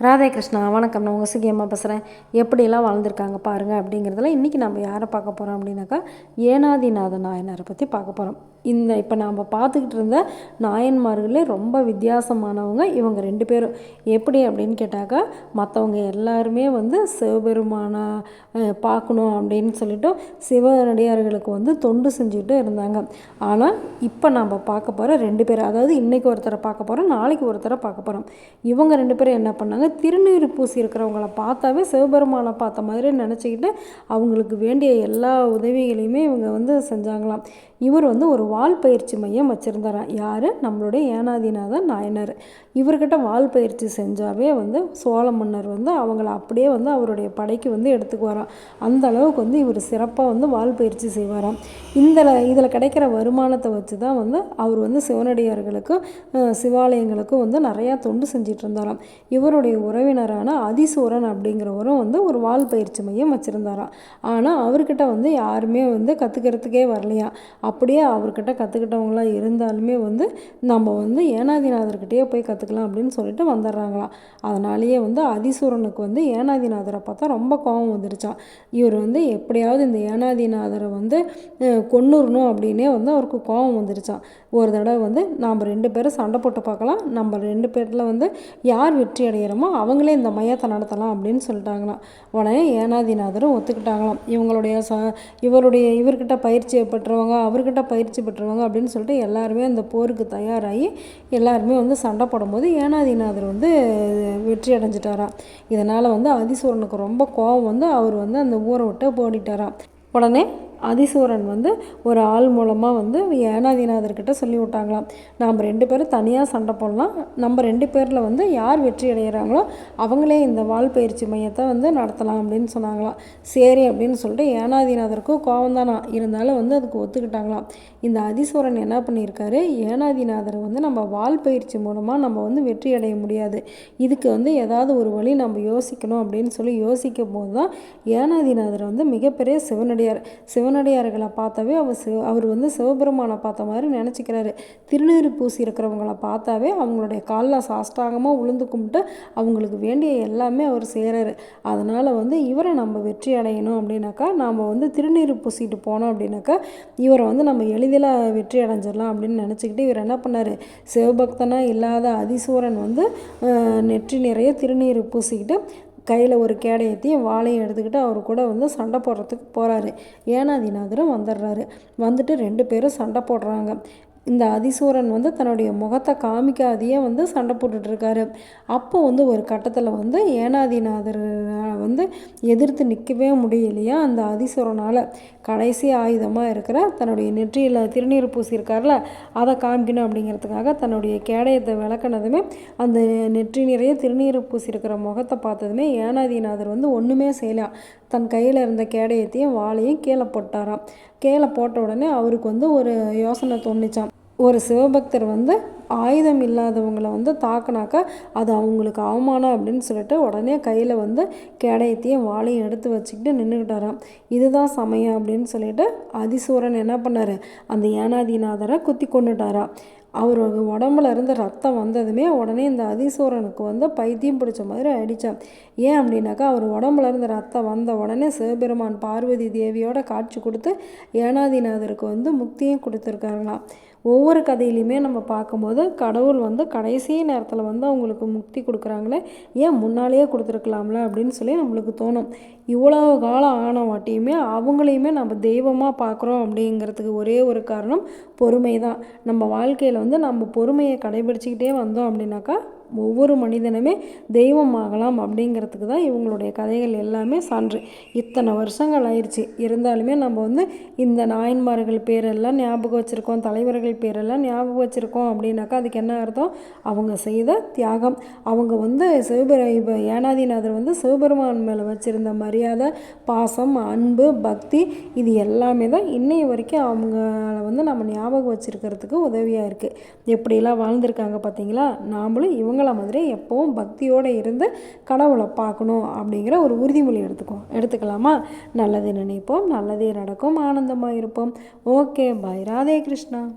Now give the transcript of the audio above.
ராதே கிருஷ்ணா வணக்கம். நான் உங்கள் சுகியம்மா பேசுகிறேன் எப்படியெல்லாம் வாழ்ந்திருக்காங்க பாருங்கள் அப்படிங்கிறதுல இன்றைக்கி நம்ம யாரை பார்க்க போகிறோம் அப்படின்னாக்கா ஏனாதிநாத நாயனாரை பற்றி பார்க்க போகிறோம் இந்த இப்போ நாம் பார்த்துக்கிட்டு இருந்த நாயன்மார்களே ரொம்ப வித்தியாசமானவங்க. இவங்க ரெண்டு பேரும். எப்படி அப்படின்னு கேட்டாக்கா மற்றவங்க எல்லாருமே வந்து சிவபெருமான பார்க்கணும் அப்படின்னு சொல்லிட்டு சிவனடியார்களுக்கு வந்து தொண்டு செஞ்சுக்கிட்டு இருந்தாங்க. ஆனால் இப்போ நாம் பார்க்க போகிற ரெண்டு பேர் அதாவது இன்றைக்கி ஒருத்தரை பார்க்க போகிறோம் நாளைக்கு ஒருத்தரை பார்க்க போகிறோம் இவங்க ரெண்டு பேரும் என்ன பண்ணாங்க திருநீர் பூசி இருக்கிறவங்கள பார்த்தாவே சிவபெருமானை பார்த்த மாதிரி நினச்சிக்கிட்டு அவங்களுக்கு வேண்டிய எல்லா உதவிகளையுமே இவங்க வந்து செஞ்சாங்களாம். இவர் வந்து ஒரு வால் பயிற்சி மையம் வச்சுருந்தாராம் யார்? நம்மளுடைய ஏனாதிநாதன் நாயனர். இவர்கிட்ட வால் பயிற்சி செஞ்சாவே வந்து சோழ மன்னர் வந்து அவங்கள அப்படியே வந்து அவருடைய படைக்கு வந்து எடுத்துக்குவாராம். அந்த அளவுக்கு வந்து இவர் சிறப்பாக வந்து வால் பயிற்சி செய்வாராம். இந்த இதில் கிடைக்கிற வருமானத்தை வச்சு தான் வந்து அவர் வந்து சிவனடியார்களுக்கும் சிவாலயங்களுக்கும் வந்து நிறையா தொண்டு செஞ்சிட்டு இருந்தாராம் இவருடைய உறவினரான அதிசூரன் அப்படிங்கிறவரும் வந்து ஒரு வால் பயிற்சி மையம் வச்சுருந்தாராம். ஆனால் அவர்கிட்ட வந்து யாருமே வந்து கற்றுக்கிறதுக்கே வரலையா? அப்படியே அவர்கிட்ட கற்றுக்கிட்டவங்களாம் இருந்தாலுமே வந்து நம்ம வந்து ஏனாதிநாதர்கிட்டயே போய் கற்றுக்கலாம் அப்படின்னு சொல்லிட்டு வந்துடுறாங்களாம் அதனாலேயே வந்து அதிசூரனுக்கு வந்து ஏனாதிநாதரை பார்த்தா ரொம்ப கோபம் வந்துருச்சான் இவர் வந்து எப்படியாவது இந்த ஏனாதிநாதரை வந்து கொன்னுறணும் அப்படின்னே வந்து அவருக்கு கோபம் வந்துருச்சான் ஒரு தடவை வந்து நாம் ரெண்டு பேரும் சண்டை போட்டு பார்க்கலாம். நம்ம ரெண்டு பேரில் வந்து யார் வெற்றி அடைகிறோமோ அவங்களே இந்த மையத்தை நடத்தலாம் அப்படின்னு சொல்லிட்டாங்களாம். உடனே ஏனாதிநாதரும் ஒத்துக்கிட்டாங்களாம். இவங்களுடைய ச இவருடைய இவர்கிட்ட பயிற்சி பெற்றவங்க அவர்கிட்ட பயிற்சி பெற்றவங்க அப்படின்னு சொல்லிட்டு எல்லாருமே அந்த போருக்கு தயாராகி எல்லாருமே வந்து சண்டை போடும்போது ஏனாதிநாதர் வந்து வெற்றி அடைஞ்சிட்டாராம். இதனால் வந்து அதிசூரனுக்கு ரொம்ப கோபம் வந்து அவர் வந்து அந்த ஊரை விட்டு போடிட்டாராம் உடனே அதிசூரன் வந்து ஒரு ஆள் மூலமாக வந்து ஏனாதிநாதர்கிட்ட சொல்லி விட்டாங்களாம். நாம் ரெண்டு பேரும் தனியாக சண்டை போடலாம். நம்ம ரெண்டு பேரில் வந்து யார் வெற்றி அடைகிறாங்களோ அவங்களே இந்த வால் பயிற்சி மையத்தை வந்து நடத்தலாம் அப்படின்னு சொன்னாங்களாம். சரி அப்படின்னு சொல்லிட்டு ஏனாதிநாதருக்கும் கோவம் தானா இருந்தாலும் வந்து அதுக்கு ஒத்துக்கிட்டாங்களாம். இந்த அதிசூரன் என்ன பண்ணியிருக்காரு? ஏனாதிநாதரை வந்து நம்ம வால் பயிற்சி மூலமாக நம்ம வந்து வெற்றி அடைய முடியாது. இதுக்கு வந்து ஏதாவது ஒரு வழி நம்ம யோசிக்கணும் அப்படின்னு சொல்லி யோசிக்கும் போது தான் ஏனாதிநாதர் வந்து மிகப்பெரிய சிவனடியார். சிவ சிவனடியார்களை பார்த்தாவே அவர் சிவ அவர் வந்து சிவபெருமானை பார்த்த மாதிரி நினச்சிக்கிறாரு. திருநீறு பூசி இருக்கிறவங்கள பார்த்தாவே அவங்களுடைய காலில் சாஷ்டாங்கமாக உளுந்து கும்பிட்டு அவங்களுக்கு வேண்டிய எல்லாமே அவர் செய்கிறாரு அதனால் வந்து இவரை நம்ம வெற்றி அடையணும் அப்படின்னாக்கா நாம் வந்து திருநீறு பூசிட்டு போனோம் அப்படின்னாக்கா இவரை வந்து நம்ம எளிதில் வெற்றி அடைஞ்சிடலாம் அப்படின்னு நினச்சிக்கிட்டு இவர் என்ன பண்ணார்? சிவபக்தனாக இல்லாத அதிசூரன் வந்து நெற்றி நிறைய திருநீர் பூசிக்கிட்டு கையில் ஒரு கேடயத்தையும் வாழையும் எடுத்துக்கிட்டு அவர் கூட வந்து சண்டை போடுறதுக்கு போகிறாரு ஏனாதிநாதரும் வந்துடுறாரு. வந்துட்டு ரெண்டு பேரும் சண்டை போடுறாங்க. இந்த அதிசூரன் வந்து தன்னுடைய முகத்தை காமிக்காதையே வந்து சண்டை போட்டுட்ருக்காரு. அப்போ வந்து ஒரு கட்டத்தில் வந்து ஏனாதிநாதர் வந்து எதிர்த்து நிற்கவே முடியலையா அந்த அதிசூரனால். கடைசி ஆயுதமாக இருக்கிற தன்னுடைய நெற்றியில் திருநீர் பூசியிருக்கார்ல அதை காமிக்கணும் அப்படிங்கிறதுக்காக தன்னுடைய கேடயத்தை விளக்குனதுமே அந்த நெற்றி நிறைய திருநீர் பூசியிருக்கிற முகத்தை பார்த்ததுமே ஏனாதிநாதர் வந்து ஒன்றுமே செய்யலாம் தன் கையில் இருந்த கேடயத்தையும் வாழையும் கீழே போட்டாராம். கீழே போட்ட உடனே அவருக்கு வந்து ஒரு யோசனை தோணுச்சான் ஒரு சிவபக்தர் வந்து ஆயுதம் இல்லாதவங்களை வந்து தாக்குனாக்கா அது அவங்களுக்கு அவமானம் அப்படின்னு சொல்லிட்டு உடனே கையில் வந்து கேடயத்தையும் வாழையும் எடுத்து வச்சுக்கிட்டு நின்றுக்கிட்டாராம் இதுதான் சமயம் அப்படின்னு சொல்லிட்டு அதிசூரன் என்ன பண்ணார்? அந்த ஏனாதிநாதரை குத்தி கொண்டுட்டாராம் அவர் உடம்புல இருந்து ரத்தம் வந்ததுமே உடனே இந்த அதிசூரனுக்கு வந்து பைத்தியம் பிடிச்ச மாதிரி அடித்தான் ஏன் அப்படின்னாக்கா அவர் உடம்புல இருந்து ரத்தம் வந்த உடனே சிவபெருமான் பார்வதி தேவியோட காட்சி கொடுத்து ஏனாதிநாதருக்கு வந்து முக்தியும் கொடுத்துருக்காங்களாம். ஒவ்வொரு கதையிலையுமே நம்ம பார்க்கும்போது கடவுள் வந்து கடைசி நேரத்தில் வந்து அவங்களுக்கு முக்தி கொடுக்குறாங்களே ஏன் முன்னாலேயே கொடுத்துருக்கலாம்ல அப்படின்னு சொல்லி நம்மளுக்கு தோணும். இவ்வளோ காலம் ஆன வாட்டியுமே அவங்களையுமே நம்ம தெய்வமாக பார்க்குறோம் அப்படிங்கிறதுக்கு ஒரே ஒரு காரணம் பொறுமை தான் நம்ம வாழ்க்கையில் வந்து நம்ம பொறுமையை கடைபிடிச்சிக்கிட்டே வந்தோம் அப்படின்னாக்கா ஒவ்வொரு மனிதனுமே தெய்வம் ஆகலாம் அப்படிங்கிறதுக்கு தான் இவங்களுடைய கதைகள் எல்லாமே சான்று. இத்தனை வருஷங்கள் ஆயிடுச்சு இருந்தாலுமே நம்ம வந்து இந்த நாயன்மார்கள் பேரெல்லாம் ஞாபகம் வச்சுருக்கோம் தலைவர்கள் பேரெல்லாம் ஞாபகம் வச்சுருக்கோம் அப்படின்னாக்கா அதுக்கு என்ன அர்த்தம்? அவங்க செய்த தியாகம். அவங்க வந்து சிவபெரு இப்போ ஏனாதிநாதர் வந்து சிவபெருமான் மேலே வச்சுருந்த மரியாதை பாசம் அன்பு பக்தி இது எல்லாமே தான் இன்னைய வரைக்கும் அவங்கள வந்து நம்ம ஞாபகம் வச்சுருக்கிறதுக்கு உதவியாக இருக்குது எப்படிலாம் வாழ்ந்திருக்காங்க பார்த்தீங்களா நாமளும் இவங்க இவங்கள மாதிரி எப்போவும் பக்தியோடு இருந்து கடவுளை பார்க்கணும் அப்படிங்கிற ஒரு உறுதிமொழி எடுத்துக்கோ. எடுத்துக்கலாமா? நல்லதே நினைப்போம் நல்லதே நடக்கும் ஆனந்தமாக இருப்போம். Okay bye Radhe Krishna.